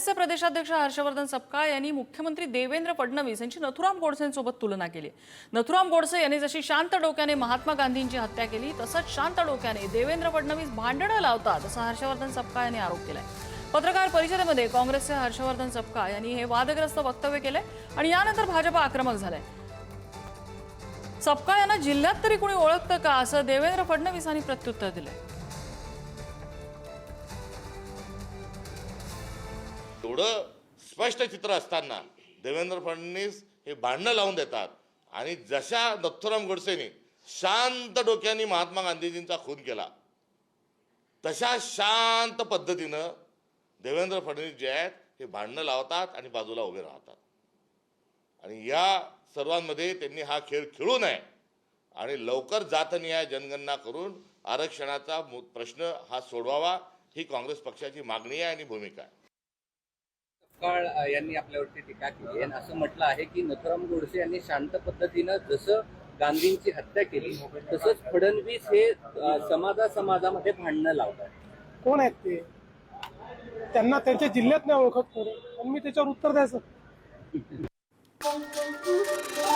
काँग्रेसचे प्रदेशाध्यक्ष हर्षवर्धन सपकाळ यांनी मुख्यमंत्री देवेंद्र फडणवीस यांची नथुराम गोडसेंसोबत तुलना केली. नथुराम गोडसे यांनी जशी शांत डोक्याने महात्मा गांधींची हत्या केली तसंच शांत डोक्याने देवेंद्र फडणवीस भांडणं लावतात असं हर्षवर्धन सपकाळ यांनी आरोप केलाय. पत्रकार परिषदेमध्ये काँग्रेसचे हर्षवर्धन सपकाळ यांनी हे वादग्रस्त वक्तव्य केलंय आणि यानंतर भाजप आक्रमक झालाय. सपकाळ यांना जिल्ह्यात तरी कुणी ओळखतं का असं देवेंद्र फडणवीसांनी प्रत्युत्तर दिलंय. एवढं स्पष्ट चित्र असताना देवेंद्र फडणवीस हे भांडणं लावून देतात. आणि जशा दत्तुराम गोडसेने शांत डोक्याने महात्मा गांधीजींचा खून केला तशा शांत पद्धतीनं देवेंद्र फडणवीस जे आहेत हे भांडणं लावतात आणि बाजूला उभे राहतात. आणि या सर्वांमध्ये त्यांनी हा खेळ खेळू नये आणि लवकर जातनिहाय जनगणना करून आरक्षणाचा प्रश्न हा सोडवावा ही काँग्रेस पक्षाची मागणी आहे आणि भूमिका आहे. अ, यांनी आपल्यावरती टीका केली आहे. आणि असं म्हटलं आहे की नथुराम गोडसे यांनी शांत पद्धतीनं जसं गांधींची हत्या केली तसंच फडणवीस हे समाजा समाजामध्ये भांडणं लावतात. कोण आहेत ते? त्यांना त्यांच्या जिल्ह्यात नाही ओळखत कोणी आणि मी त्याच्यावर उत्तर द्यायचं.